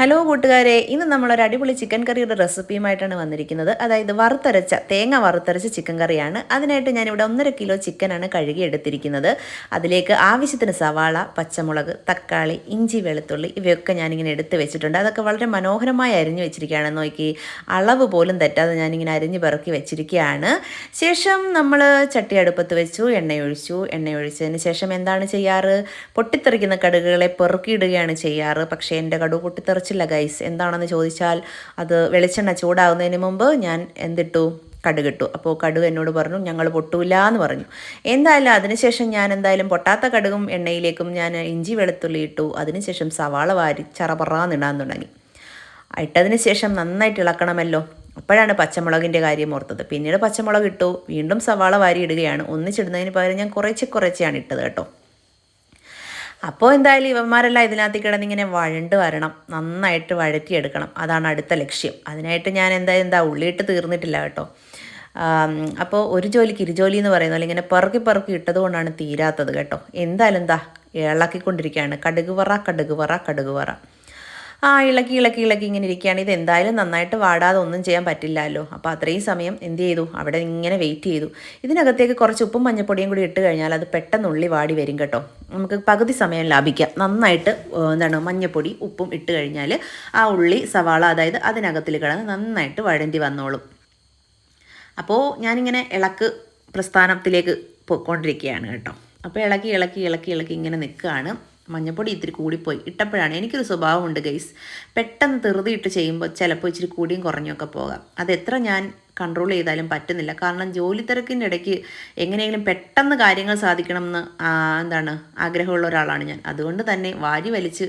Hello കൂട്ടുകാരെ ഇന്ന് നമ്മളൊരു അടിപൊളി ചിക്കൻ കറിയുടെ റെസിപ്പിയുമായിട്ടാണ് വന്നിരിക്കുന്നത്. അതായത് വറുത്തരച്ച തേങ്ങ വറുത്തരച്ച ചിക്കൻ കറിയാണ് അതിനായിട്ട് ഞാനിവിടെ ഒന്നര കിലോ ചിക്കനാണ് കഴുകി എടുത്തിരിക്കുന്നത് അതിലേക്ക് ആവശ്യത്തിന് സവാള പച്ചമുളക് തക്കാളി ഇഞ്ചി വെളുത്തുള്ളി ഇവയൊക്കെ ഞാനിങ്ങനെ എടുത്ത് വെച്ചിട്ടുണ്ട്. അതൊക്കെ വളരെ മനോഹരമായി അരിഞ്ഞു വെച്ചിരിക്കുകയാണ്. നോക്കി അളവ് പോലും തെറ്റാതെ ഞാനിങ്ങനെ അരിഞ്ഞ് പിറക്കി വെച്ചിരിക്കുകയാണ്. ശേഷം നമ്മൾ ചട്ടി അടുപ്പത്ത് വെച്ചു എണ്ണയൊഴിച്ചു. എണ്ണയൊഴിച്ചതിന് ശേഷം എന്താണ് ചെയ്യാറ്? പൊട്ടിത്തെറിക്കുന്ന കടുകുകളെ പെറുക്കിയിടുകയാണ് ചെയ്യാറ്. പക്ഷേ എന്റെ കടുക് പൊട്ടിത്തെറിച്ചില്ല ഗൈസ് എന്താണെന്ന് ചോദിച്ചാൽ അത് വെളിച്ചെണ്ണ ചൂടാകുന്നതിന് മുമ്പ് ഞാൻ എന്തിട്ടു? കടുകിട്ടു. അപ്പോൾ കടുക് എന്നോട് പറഞ്ഞു ഞങ്ങൾ പൊട്ടൂല എന്ന് പറഞ്ഞു. എന്തായാലും അതിനുശേഷം ഞാൻ എന്തായാലും പൊട്ടാത്ത കടുകും എണ്ണയിലേക്കും ഞാൻ ഇഞ്ചി വെളുത്തുള്ളി ഇട്ടു. അതിനുശേഷം സവാള വാരി ചറപറാന്നിടാൻ തുടങ്ങി. ഇട്ടതിന് ശേഷം നന്നായിട്ട് ഇളക്കണമല്ലോ. അപ്പോഴാണ് പച്ചമുളകിന്റെ കാര്യം ഓർത്തത്. പിന്നീട് പച്ചമുളക് ഇട്ടു. വീണ്ടും സവാള വാരി ഇടുകയാണ്. ഒന്നിച്ചിടുന്നതിന് പകരം ഞാൻ കുറച്ച് കുറച്ചാണ് ഇട്ടത് കേട്ടോ. അപ്പോൾ എന്തായാലും ഇവന്മാരെല്ലാം ഇതിനകത്ത് കിടന്നിങ്ങനെ വഴണ്ട് വരണം. നന്നായിട്ട് വഴറ്റിയെടുക്കണം. അതാണ് അടുത്ത ലക്ഷ്യം. അതിനായിട്ട് ഞാൻ എന്താ എന്താ ഉള്ളിയിട്ട് തീർന്നിട്ടില്ല കേട്ടോ. അപ്പോൾ ഒരു ജോലിക്ക് ഇരുജോലി എന്ന് പറയുന്ന പോലെ ഇങ്ങനെ പെറുക്കി പെറുക്കി ഇട്ടത് കൊണ്ടാണ് തീരാത്തത് കേട്ടോ. എന്തായാലും എന്താ ഇളക്കിക്കൊണ്ടിരിക്കുകയാണ് കടുക് പറ കടുക് പറ കടുക് വറ. ആ ഇളക്കി ഇളക്കി ഇളക്കി ഇങ്ങനെ ഇരിക്കുകയാണ്. ഇത് എന്തായാലും നന്നായിട്ട് വാടാതെ ഒന്നും ചെയ്യാൻ പറ്റില്ലല്ലോ അപ്പോൾ അത്രയും സമയം എന്ത് ചെയ്തു? അവിടെ ഇങ്ങനെ വെയിറ്റ് ചെയ്തു. ഇതിനകത്തേക്ക് കുറച്ച് ഉപ്പും മഞ്ഞപ്പൊടിയും കൂടി ഇട്ട് കഴിഞ്ഞാൽ അത് പെട്ടെന്ന് ഉള്ളി വാടി വരും കേട്ടോ. നമുക്ക് പകുതി സമയം ലാഭിക്കാം. നന്നായിട്ട് എന്താണ് മഞ്ഞപ്പൊടി ഉപ്പും ഇട്ട് കഴിഞ്ഞാൽ ആ ഉള്ളി സവാള അതായത് അതിനകത്തിൽ കിടന്ന് നന്നായിട്ട് വഴണ്ടി വന്നോളും. അപ്പോൾ ഞാനിങ്ങനെ ഇളക്ക് പ്രസ്ഥാനത്തിലേക്ക് പോയിക്കൊണ്ടിരിക്കുകയാണ് കേട്ടോ. അപ്പോൾ ഇളക്കി ഇളക്കി ഇളക്കി ഇളക്കി ഇങ്ങനെ നിൽക്കുകയാണ്. മഞ്ഞപ്പൊടി ഇത്തിരി കൂടിപ്പോയി. ഇട്ടപ്പോഴാണ് എനിക്കൊരു സ്വഭാവമുണ്ട് ഗൈസ് പെട്ടെന്ന് ധൃതിയിട്ട് ചെയ്യുമ്പോൾ ചിലപ്പോൾ ഇച്ചിരി കൂടിയും കുറഞ്ഞൊക്കെ പോകാം. അത് എത്ര ഞാൻ കൺട്രോൾ ചെയ്താലും പറ്റുന്നില്ല. കാരണം ജോലി തിരക്കിന്റെ ഇടയ്ക്ക് എങ്ങനെയെങ്കിലും പെട്ടെന്ന് കാര്യങ്ങൾ സാധിക്കണം എന്ന് എന്താണ് ആഗ്രഹമുള്ള ഒരാളാണ് ഞാൻ. അതുകൊണ്ട് തന്നെ വാരി വലിച്ച്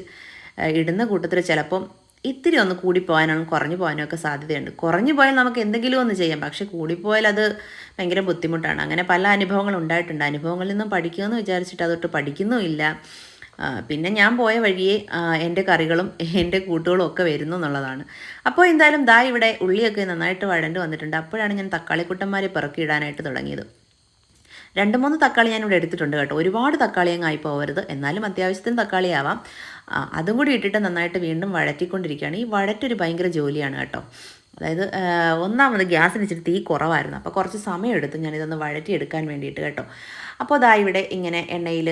ഇടുന്ന കൂട്ടത്തിൽ ചിലപ്പം ഇത്തിരി ഒന്ന് കൂടിപ്പോകാനും കുറഞ്ഞു പോകാനും ഒക്കെ സാധ്യതയുണ്ട്. കുറഞ്ഞു പോയാൽ നമുക്ക് എന്തെങ്കിലും ഒന്ന് ചെയ്യാം. പക്ഷേ കൂടിപ്പോയാൽ അത് ഭയങ്കര ബുദ്ധിമുട്ടാണ്. അങ്ങനെ പല അനുഭവങ്ങൾ ഉണ്ടായിട്ടുണ്ട്. അനുഭവങ്ങളിൽ നിന്നും പഠിക്കുമെന്ന് വിചാരിച്ചിട്ട് അതൊട്ട് പഠിക്കുന്നുമില്ല. പിന്നെ ഞാൻ പോയ വഴിയെ എന്റെ കറികളും എന്റെ കൂട്ടുകളും ഒക്കെ വരുന്നു എന്നുള്ളതാണ്. അപ്പോൾ എന്തായാലും ദാ ഇവിടെ ഉള്ളിയൊക്കെ നന്നായിട്ട് വഴണ്ട് വന്നിട്ടുണ്ട്. അപ്പോഴാണ് ഞാൻ തക്കാളിക്കുട്ടന്മാരെ പിറക്കിയിടാനായിട്ട് തുടങ്ങിയത്. രണ്ട് മൂന്ന് തക്കാളി ഞാൻ ഇവിടെ എടുത്തിട്ടുണ്ട് കേട്ടോ. ഒരുപാട് തക്കാളി അങ്ങ് ആയിപ്പോവരുത് എന്നാലും അത്യാവശ്യത്തിന് തക്കാളി ആവാം അതും കൂടി ഇട്ടിട്ട് നന്നായിട്ട് വീണ്ടും വഴറ്റിക്കൊണ്ടിരിക്കുകയാണ്. ഈ വഴറ്റൊരു ഭയങ്കര ജോലിയാണ് കേട്ടോ. അതായത് ഒന്നാമത് ഗ്യാസിന് ഇച്ചിരി തീ കുറവായിരുന്നു. അപ്പോൾ കുറച്ച് സമയം എടുത്തു ഞാനിതൊന്ന് വഴറ്റിയെടുക്കാൻ വേണ്ടിയിട്ട് കേട്ടോ. അപ്പോൾ അതാ ഇവിടെ ഇങ്ങനെ എണ്ണയിൽ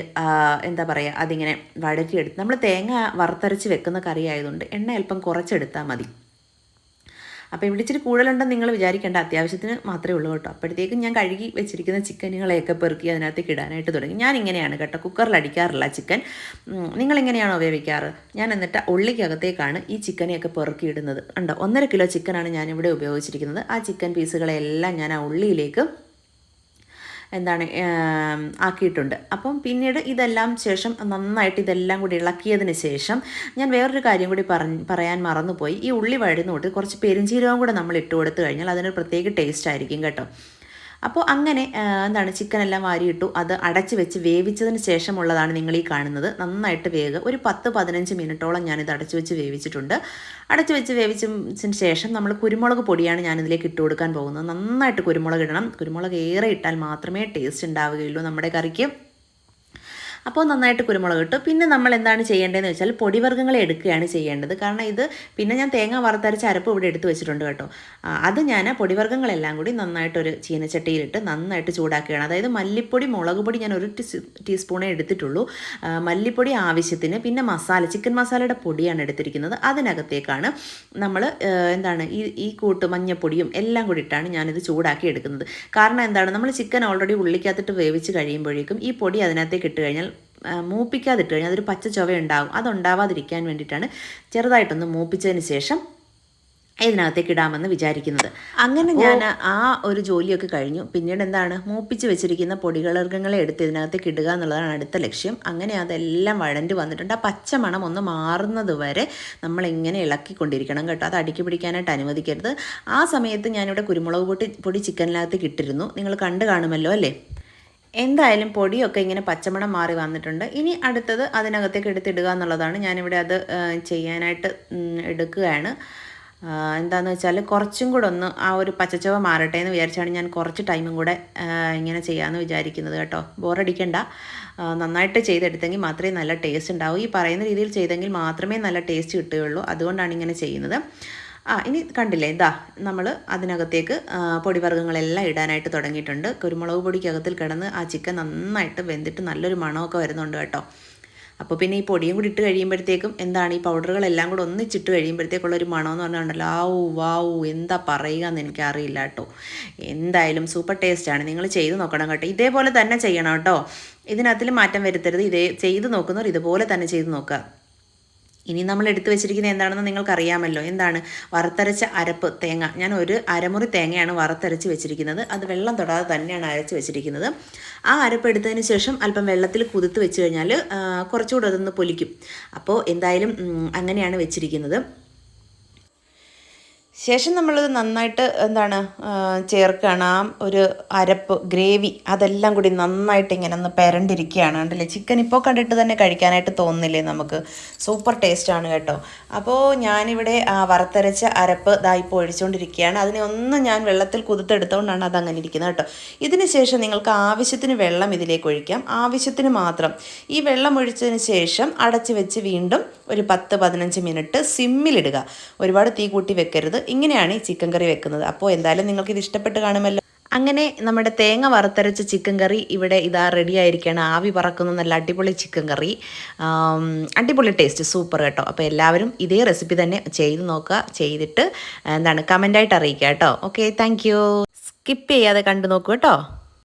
എന്താ പറയുക അതിങ്ങനെ വഴറ്റിയെടുത്ത്. നമ്മൾ തേങ്ങ വറുത്തരച്ച് വെക്കുന്ന കറി ആയതുകൊണ്ട് എണ്ണ അല്പം കുറച്ചെടുത്താൽ മതി. അപ്പോൾ ഇവിടെ ഇച്ചിരി കൂടുതലുണ്ടെന്ന് നിങ്ങൾ വിചാരിക്കേണ്ട. അത്യാവശ്യത്തിന് മാത്രമേ ഉള്ളൂ കേട്ടോ. അപ്പോഴത്തേക്കും ഞാൻ കഴുകി വെച്ചിരിക്കുന്ന ചിക്കനുകളെയൊക്കെ പെറുക്കി അതിനകത്തേക്ക് ഇടാനായിട്ട് തുടങ്ങി. ഞാൻ ഇങ്ങനെയാണ് കേട്ടോ കുക്കറിൽ അടിക്കാറില്ല ചിക്കൻ. നിങ്ങൾ എങ്ങനെയാണോ ഉപയോഗിക്കാറ് ഞാൻ എന്നിട്ട് ഉള്ളിക്കകത്തേക്കാണ് ഈ ചിക്കനെയൊക്കെ പെറുക്കി ഇടുന്നത്. ഉണ്ടോ ഒന്നര കിലോ ചിക്കനാണ് ഞാനിവിടെ ഉപയോഗിച്ചിരിക്കുന്നത്. ആ ചിക്കൻ പീസുകളെല്ലാം ഞാൻ ആ ഉള്ളിയിലേക്ക് എന്താണ് ആക്കിയിട്ടുണ്ട്. അപ്പം പിന്നീട് ഇതെല്ലാം ശേഷം നന്നായിട്ട് ഇതെല്ലാം കൂടി ഇളക്കിയതിന് ശേഷം ഞാൻ വേറൊരു കാര്യം കൂടി പറഞ്ഞ് പറയാൻ മറന്നുപോയി. ഈ ഉള്ളി വഴുന്നോട്ട് കുറച്ച് പെരിഞ്ചീരകം കൂടെ നമ്മൾ ഇട്ട് കൊടുത്തു കഴിഞ്ഞാൽ അതിനൊരു പ്രത്യേക ടേസ്റ്റ് ആയിരിക്കും കേട്ടോ. അപ്പോൾ അങ്ങനെ എന്താണ് ചിക്കൻ എല്ലാം വാരിയിട്ടു അത് അടച്ച് വെച്ച് വേവിച്ചതിന് ശേഷമുള്ളതാണ് നിങ്ങൾ ഈ കാണുന്നത്. നന്നായിട്ട് വേഗം ഒരു പത്ത് പതിനഞ്ച് മിനിറ്റോളം ഞാനിത് അടച്ചു വെച്ച് വേവിച്ചിട്ടുണ്ട്. അടച്ചു വെച്ച് വേവിച്ചതിന് ശേഷം നമ്മൾ കുരുമുളക് പൊടിയാണ് ഞാനിതിലേക്ക് ഇട്ട് കൊടുക്കാൻ പോകുന്നത്. നന്നായിട്ട് കുരുമുളക് ഇടണം. കുരുമുളക് ഏറെ ഇട്ടാൽ മാത്രമേ ടേസ്റ്റ് ഉണ്ടാവുകയുള്ളൂ നമ്മുടെ കറിക്ക്. അപ്പോൾ നന്നായിട്ട് കുരുമുളക് ഇട്ടു. പിന്നെ നമ്മൾ എന്താണ് ചെയ്യേണ്ടതെന്ന് വെച്ചാൽ പൊടിവർഗങ്ങളെ എടുക്കുകയാണ് ചെയ്യേണ്ടത്. കാരണം ഇത് പിന്നെ ഞാൻ തേങ്ങ വറുത്തരച്ച അരപ്പ് ഇവിടെ എടുത്ത് വെച്ചിട്ടുണ്ട് കേട്ടോ. അത് ഞാൻ പൊടിവർഗങ്ങളെല്ലാം കൂടി നന്നായിട്ടൊരു ചീനച്ചട്ടിയിലിട്ട് നന്നായിട്ട് ചൂടാക്കുകയാണ്. അതായത് മല്ലിപ്പൊടി മുളക് പൊടി ഞാൻ ഒരു ടീസ്പൂണേ എടുത്തിട്ടുള്ളൂ. മല്ലിപ്പൊടി ആവശ്യത്തിന് പിന്നെ മസാല ചിക്കൻ മസാലയുടെ പൊടിയാണ് എടുത്തിരിക്കുന്നത്. അതിനകത്തേക്കാണ് നമ്മൾ എന്താണ് ഈ ഈ കൂട്ട് മഞ്ഞപ്പൊടിയും എല്ലാം കൂടി ഇട്ടാണ് ഞാനിത് ചൂടാക്കി എടുക്കുന്നത്. കാരണം എന്താണ് നമ്മൾ ചിക്കൻ ഓൾറെഡി ഉള്ളിക്കകത്തിട്ട് വേവിച്ച് കഴിയുമ്പോഴേക്കും ഈ പൊടി അതിനകത്തേക്ക് ഇട്ട് കഴിഞ്ഞാൽ മൂപ്പിക്കാതിട്ട് കഴിഞ്ഞാൽ അതൊരു പച്ച ചൊവ ഉണ്ടാകും അതുണ്ടാവാതിരിക്കാൻ വേണ്ടിയിട്ടാണ് ചെറുതായിട്ടൊന്ന് മൂപ്പിച്ചതിന് ശേഷം ഇതിനകത്തേക്ക് ഇടാമെന്ന് വിചാരിക്കുന്നത്. അങ്ങനെ ഞാൻ ആ ഒരു ജോലിയൊക്കെ കഴിഞ്ഞു. പിന്നീട് എന്താണ്? മൂപ്പിച്ച് വെച്ചിരിക്കുന്ന പൊടികളർഗങ്ങളെ എടുത്ത് ഇതിനകത്തേക്ക് ഇടുക എന്നുള്ളതാണ് അടുത്ത ലക്ഷ്യം. അങ്ങനെ അതെല്ലാം വഴണ്ടി വന്നിട്ടുണ്ട്. ആ പച്ച മണം ഒന്ന് മാറുന്നത് വരെ നമ്മളിങ്ങനെ ഇളക്കിക്കൊണ്ടിരിക്കണം കേട്ടോ. അത് അടുക്കി പിടിക്കാനായിട്ട് അനുവദിക്കരുത്. ആ സമയത്ത് ഞാനിവിടെ കുരുമുളക് പൊടി പൊടി ചിക്കനിനകത്തേക്ക് ഇട്ടിരുന്നു. നിങ്ങൾ കണ്ടു കാണുമല്ലോ അല്ലേ? എന്തായാലും പൊടിയൊക്കെ ഇങ്ങനെ പച്ചമണം മാറി വന്നിട്ടുണ്ട്. ഇനി അടുത്തത് അതിനകത്തേക്ക് എടുത്തിടുക എന്നുള്ളതാണ്. ഞാനിവിടെ അത് ചെയ്യാനായിട്ട് എടുക്കുകയാണ്. എന്താണെന്ന് വെച്ചാൽ കുറച്ചും കൂടെ ഒന്ന് ആ ഒരു പച്ചച്ചവ മാറട്ടെ എന്ന് വിചാരിച്ചാണ് ഞാൻ കുറച്ച് ടൈമും കൂടെ ഇങ്ങനെ ചെയ്യാമെന്ന് വിചാരിക്കുന്നത് കേട്ടോ. ബോറടിക്കണ്ട. നന്നായിട്ട് ചെയ്തെടുത്തെങ്കിൽ മാത്രമേ നല്ല ടേസ്റ്റ് ഉണ്ടാവൂ. ഈ പറയുന്ന രീതിയിൽ ചെയ്തെങ്കിൽ മാത്രമേ നല്ല ടേസ്റ്റ് കിട്ടുകയുള്ളൂ. അതുകൊണ്ടാണ് ഇങ്ങനെ ചെയ്യുന്നത്. ആ ഇനി കണ്ടില്ലേ ഇതാ നമ്മൾ അതിനകത്തേക്ക് പൊടിവർഗങ്ങളെല്ലാം ഇടാനായിട്ട് തുടങ്ങിയിട്ടുണ്ട്. കുരുമുളക് പൊടിക്കകത്തിൽ കിടന്ന് ആ ചിക്കൻ നന്നായിട്ട് വെന്തിട്ട് നല്ലൊരു മണമൊക്കെ വരുന്നുണ്ട് കേട്ടോ. അപ്പോൾ പിന്നെ ഈ പൊടിയും കൂടി ഇട്ട് കഴിയുമ്പോഴത്തേക്കും എന്താണ് ഈ പൗഡറുകളെല്ലാം കൂടെ ഒന്നിച്ചിട്ട് കഴിയുമ്പോഴത്തേക്കുള്ള ഒരു മണമെന്ന് ഊ വാ ഊ എന്താ പറയുക എന്ന് എനിക്കറിയില്ല കേട്ടോ. എന്തായാലും സൂപ്പർ ടേസ്റ്റാണ് നിങ്ങൾ ചെയ്ത് നോക്കണം കേട്ടോ. ഇതേപോലെ തന്നെ ചെയ്യണം കേട്ടോ. ഇതിനകത്തിൽ മാറ്റം വരുത്തരുത്. ഇതേ ചെയ്ത് നോക്കുന്നവർ ഇതുപോലെ തന്നെ ചെയ്ത് നോക്കുക. ഇനി നമ്മൾ എടുത്തു വെച്ചിരിക്കുന്നത് എന്താണെന്ന് നിങ്ങൾക്കറിയാമല്ലോ. എന്താണ്? വറുത്തരച്ച അരപ്പ് തേങ്ങ. ഞാൻ ഒരു അരമുറി തേങ്ങയാണ് വറുത്തരച്ച് വെച്ചിരിക്കുന്നത്. അത് വെള്ളം തൊടാതെ തന്നെയാണ് അരച്ച് വെച്ചിരിക്കുന്നത്. ആ അരപ്പ് എടുത്തതിന് ശേഷം അല്പം വെള്ളത്തിൽ കുതിർത്ത് വെച്ച് കഴിഞ്ഞാൽ കുറച്ചുകൂടെ അതൊന്ന് പൊലിക്കും. അപ്പോൾ എന്തായാലും അങ്ങനെയാണ് വെച്ചിരിക്കുന്നത്. ശേഷം നമ്മളത് നന്നായിട്ട് എന്താണ് ചേർക്കുകയാണ് ആ ഒരു അരപ്പ് ഗ്രേവി അതെല്ലാം കൂടി നന്നായിട്ട് ഇങ്ങനെ ഒന്ന് പെരണ്ടിരിക്കുകയാണ് കണ്ടില്ലേ? ചിക്കൻ ഇപ്പോൾ കണ്ടിട്ട് തന്നെ കഴിക്കാനായിട്ട് തോന്നുന്നില്ലേ നമുക്ക്? സൂപ്പർ ടേസ്റ്റ് ആണ് കേട്ടോ. അപ്പോൾ ഞാനിവിടെ വറുത്തരച്ച അരപ്പ് ഇതായിപ്പോൾ ഒഴിച്ചുകൊണ്ടിരിക്കുകയാണ്. അതിനെ ഒന്ന് ഞാൻ വെള്ളത്തിൽ കുതിർത്തെടുത്തുകൊണ്ടാണ് അങ്ങനെ ഇരിക്കുന്നത് കേട്ടോ. ഇതിന് ശേഷം നിങ്ങൾക്ക് ആവശ്യത്തിന് വെള്ളം ഇതിലേക്ക് ഒഴിക്കാം. ആവശ്യത്തിന് മാത്രം. ഈ വെള്ളം ഒഴിച്ചതിന് ശേഷം അടച്ച് വെച്ച് വീണ്ടും ഒരു പത്ത് പതിനഞ്ച് മിനിറ്റ് സിമ്മിലിടുക. ഒരുപാട് തീ കൂട്ടി വെക്കരുത്. ഇങ്ങനെയാണ് ഈ ചിക്കൻ കറി വെക്കുന്നത്. അപ്പോൾ എന്തായാലും നിങ്ങൾക്ക് ഇത് ഇഷ്ടപ്പെട്ട് കാണുമല്ലോ. അങ്ങനെ നമ്മുടെ തേങ്ങ വറുത്തരച്ച ചിക്കൻ കറി ഇവിടെ ഇതാ റെഡി ആയിരിക്കുകയാണ്. ആവി പറക്കുന്ന നല്ല അടിപൊളി ചിക്കൻ കറി. അടിപൊളി ടേസ്റ്റ് സൂപ്പർ കേട്ടോ. അപ്പോൾ എല്ലാവരും ഇതേ റെസിപ്പി തന്നെ ചെയ്ത് നോക്കുക. ചെയ്തിട്ട് എന്താണ് കമന്റായിട്ട് അറിയിക്കുക കേട്ടോ. ഓക്കെ താങ്ക് സ്കിപ്പ് ചെയ്യാതെ കണ്ടു നോക്കൂ കേട്ടോ.